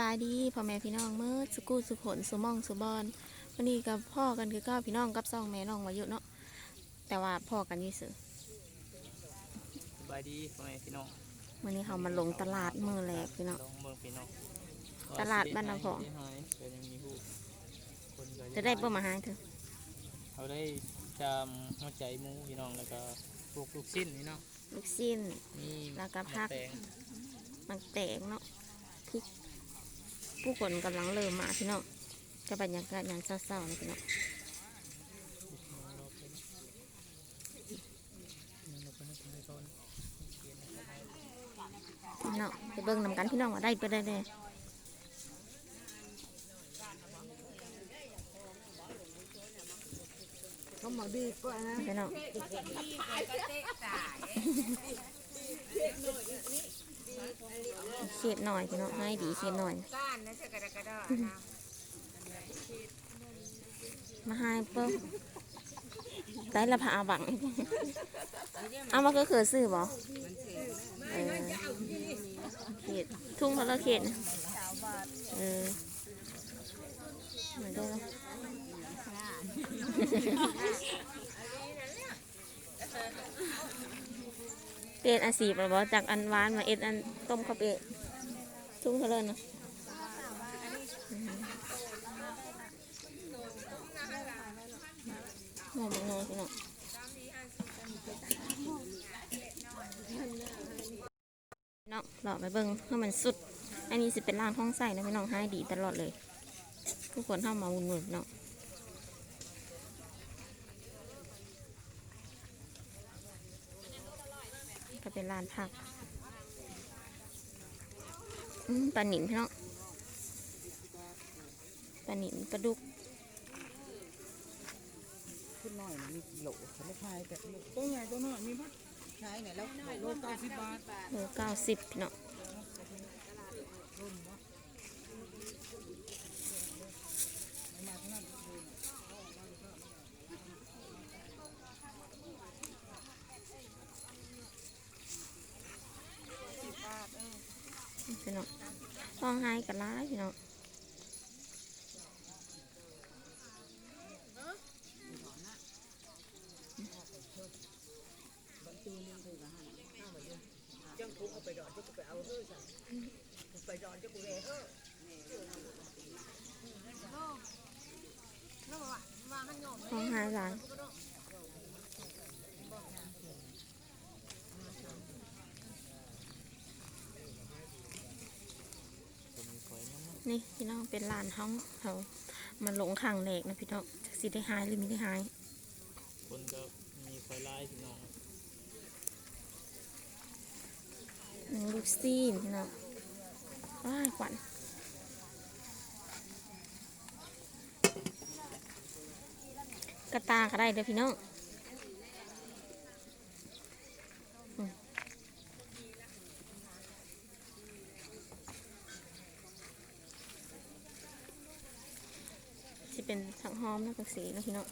บายดีพ่อแม่พี่น้องเมื่อสุกูสุขนสุหมองสุบอนวันนี้กับพ่อกันคือเก้าพี่น้องกับสองแม่น้องวายุเนาะแต่ว่าพ่อกันอยี่สือสบายดีพ่อแม่พี่น้องวันนี้เขามาลงตลาดมือแรกพี่น้องลองเมืองพี่น้องตลาดบ้านนาพองที่หายก็ยังมีผู้คนก็ยังจะได้เพิ่มมาหาเถอะเขาได้จำหัวใจหมูพี่น้องแล้วก็พวกลูกสิ้นพี่น้องลูกชิ้นมีแล้วก็ผักมะแตงมันแตกเนาะพริก ผู้คนกำลังเริ่มมาพี่น้องจะบรรยากาศยางเศร้าๆนะพี่น้องพี่น้องไปเบิ่งนำกันพี่น้องว่าได้ไปได้เลยเขามาบีบก็นะพี่น้อง เขียดหน่อยพี่น้องให้ดีเขียดหน่อย ก้านนะจะกระกระดอนะมาให้เพิ่มได้ละพาบัง เอามาก็คือซื้อบ่เออเขียดทุ่งพะละเขียนเออเหมือนเดิม เปลี่ยนอาชีพแล้วบ่จากอันหวานมาเอ็ดอันต้มข้าวเปะทุ่งเท่าเลนะหอมบักโนพี่น้องเนาะหลอไปเบิ่งให้มันสุด อันนี้สิเป็นร้านท้องใส่นะพี่น้องให้ดีตลอดเลย ทุกคนเข้ามาวุ่นวายเนาะ เป็นร้านผักอืมปลาหนินพี่น้องปลาหนินปลาดุกขึ้นหน่อยนะมีกิโลเขาไม่ขายแต่ตัวใหญ่ตัวน้อยมีปะขายไหนแล้วโลเก้าสิบบาทโลเก้าสิบพี่น้องพี่น้อง ท้องไห้กันร้ายพี่น้องท้องไห้ร้าย นี่พี่น้องเป็นลานห้องเขามันหลงขังเหล็กนะพี่น้องจักสิได้หายหรือไม่ได้หาย คนก็มีไฟไล่พี่น้องหนึ่งลูกซีนพี่น้องว้ายขวัญกระตาก็ได้เด้อพี่น้อง เป็นถังหอมนะกักสีนะพี่น้อง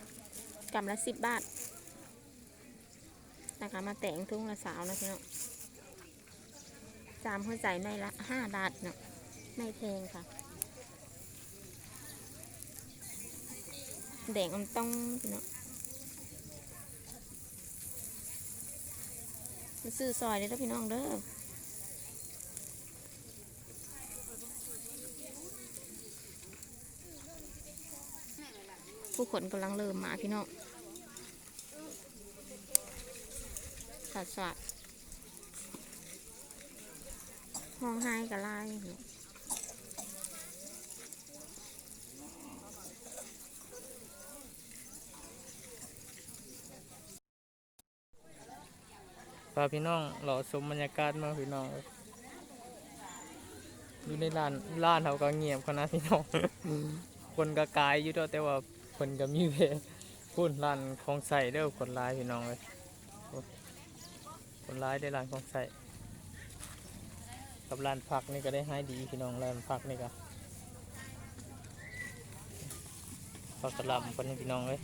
กำละสิบบาทนะคะมาแต่งทุ่งละสาวนะพี่น้องจามหัวใจไม่ละห้าบาทเนาะไม่แพงค่ะแดงอมต้องพี่เนาะมาซื้อซอยเลยนะพี่น้องเด้อ ผู้คนกำลังเริ่มมาพี่น้องสัดสัดห้องไห้กับลายเนาะพาพี่น้องรอชมบรรยากาศเมืองพี่น้องเลยอยู่ในร้านร้านเขาก็เงียบขนาดพี่น้องคนก็กายอยู่เด้อแต่ว่า คนก็มีเพพูดร้านของใส่เด้อคนร้ายพี่น้องเลยคนร้ายได้ร้านของใส่กับร้านผักนี่ก็ได้ให้ดีพี่น้องร้านผักนี่ก็ผักกระลำคนนี้พี่น้องเลย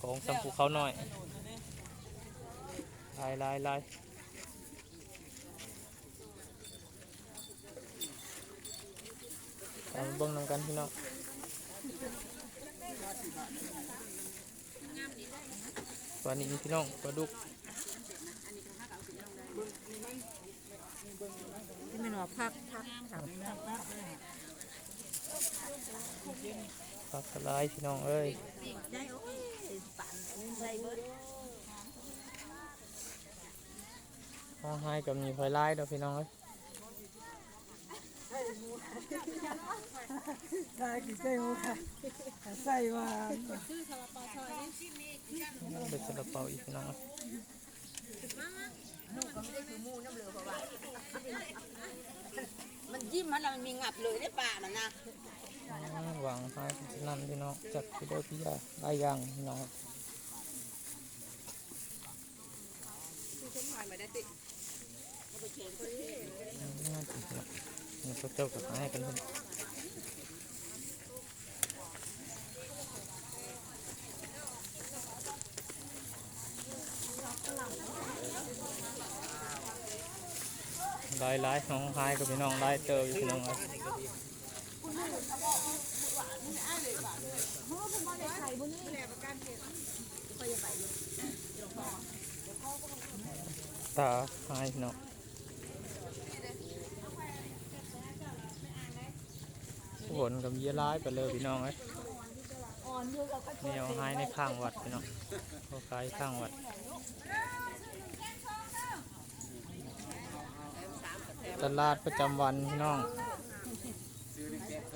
ของสัมผูเขาหน่อยลายลายลายเบิ่งนำกันพี่น้อง วันนี้พี่น้องปลาดุกที่มันว่าพักพักปลากระไรพี่น้องเอ้ยห้องไห้กับมีไฟไล่ดอกพี่น้องเอ้ย ใช่กี่ใช่หัวใส่ว่าเป็นซาลาเปาอีกน้องมันยิ้มมันมันมีงับเลยได้ป่ามันนะหวังไห้นั่นพี่น้องจัดพี่ด้อพี่ยาลายอย่างพี่น้องน่าจิตนะนี่พวกเจ้ากับให้กันเพิ่นลายลายน้องหายกับพี่น้องลายเตออยู่พี่น้องเอ้ยตาหายพี่น้อ ฝนกับเยี่ยร้ายไปเลยพี่น้องเอ้ยนี่เอาให้ในข้างวัดพี่น้องเอาขายข้างวัดตลาดประจำวันพี่น้อง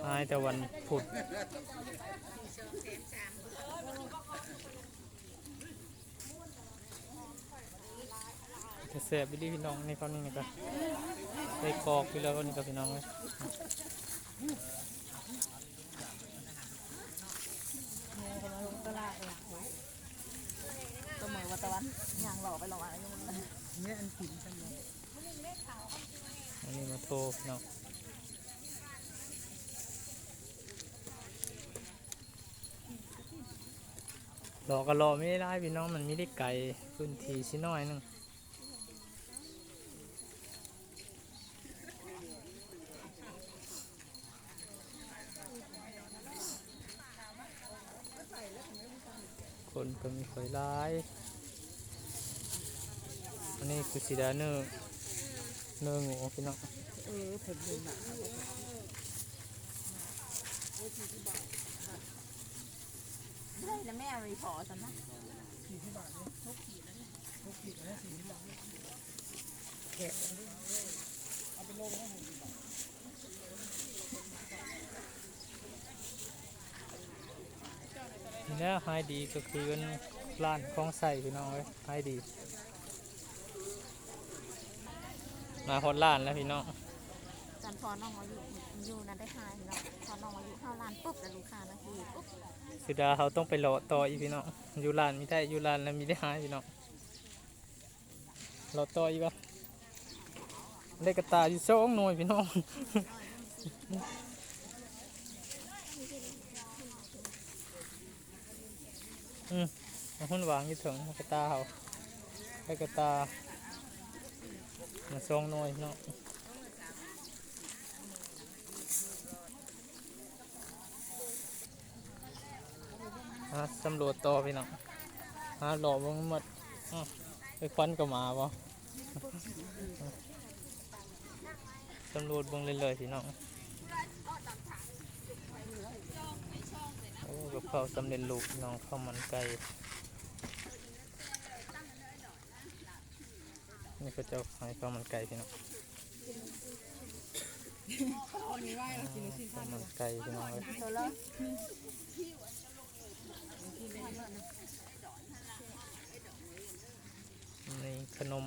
ให้แต่วันพุธจะเสียบไปดิพี่น้องนี่เขานี่นี่ก็ไปกอกไปแล้วนี่ก็พี่น้องเลย อย่างหล่อไปหล่ออะไรอย่างเงี้ยเนี่ยอันกินกันเลยอันนี้มาโทรพี่น้องรอก็รอไม่ได้พี่น้องมันไม่ได้ไกลพื้นที่ชิน้อยหนึงคนก็มีคอยร้าย อันนี้คือสีดาเนื้อเนื้องูพี่น้องเออเผ็ดเลยนะได้แล้วแม่รีพอร์ตนะทีนี้ไฮดีก็คือร้านของใส่พี่น้องเลยไฮดี มาฮอดร้านแล้วพี่น้องจันพอน้องมาอยู่อยู่นั่นได้ทายเนาะพอน้องมาอยู่เข้าร้านปุ๊บแล้วลูกค้านะคือปุ๊บสุดาเขาต้องไปรอต่ออีกพี่น้องอยู่ร้านไม่ได้อยู่ร้านแล้วมีได้หายพี่น้องรอต่ออีกวะได้กระตายอยู่สองหน่วยพี่น้องอืมเอาหุ่นวางอยู่ถึงกระตาเขาได้กระตา มาสองหน่วยพี่น้องฮะสำรวจต่อพี่น้องฮะหล่อเบงหมดไปควันก็มาบ่สำรวจเบิ่งเลยๆพี่น้องโอ้กับข้าวสำเร็จรูปน้องข้าวมันไก่ นี่ก็จะขายข้าวมันไก่พี่น้องข้าวมันไก่พี่น้องเลยนี่ขนม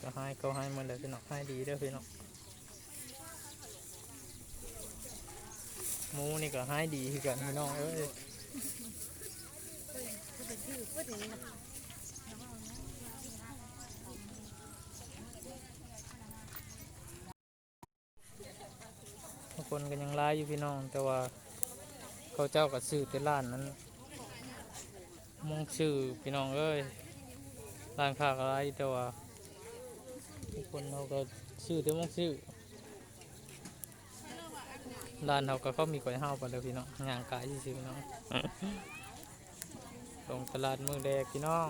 ก็ให้เขาให้มาเลยพี่น้องให้ดีเด้อพี่น้องหมูนี่ก็ให้ดีคือกันพี่น้องเอ้ยบาง คนก็ยังร้ายอยู่พี่น้อง แต่ว่าเขาเจ้าก็ซื้อแต่ร้านนั้นมองชื่อพี่น้องเอ้ยร้านค้าก็หลายแต่ว่าทุกคนเราก็ชื่อแต่มองชื่อร้านเขาก็เขามีก๋วยเฮาไปเลยพี่น้องงานกายซื่อพี่น้องลงตลาดเมืองแดกพี่น้อง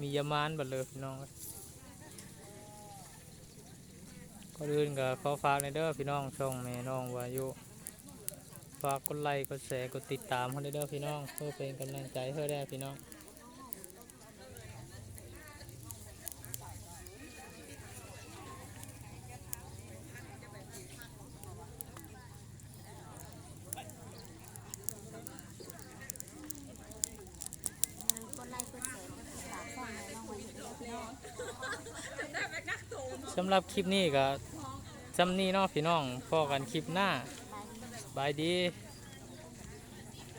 มียามานบัดเลยพี่น้อง ก็อื่นก็ขอฝากในเด้อพี่น้องช่องแม่น้องวายุฝากกดไลค์กดแชร์กดติดตามให้เด้อพี่น้อง เพื่อเป็นกำลังใจให้ได้พี่น้องกดไลค์กดแชร์กดติดตามช่องแม่น้องไว้อยู่ด้วยพี่น้องสำหรับคลิปนี้ก็ จำนี้เนาะพี่น้องพอกันคลิปหน้าบายดีบายดี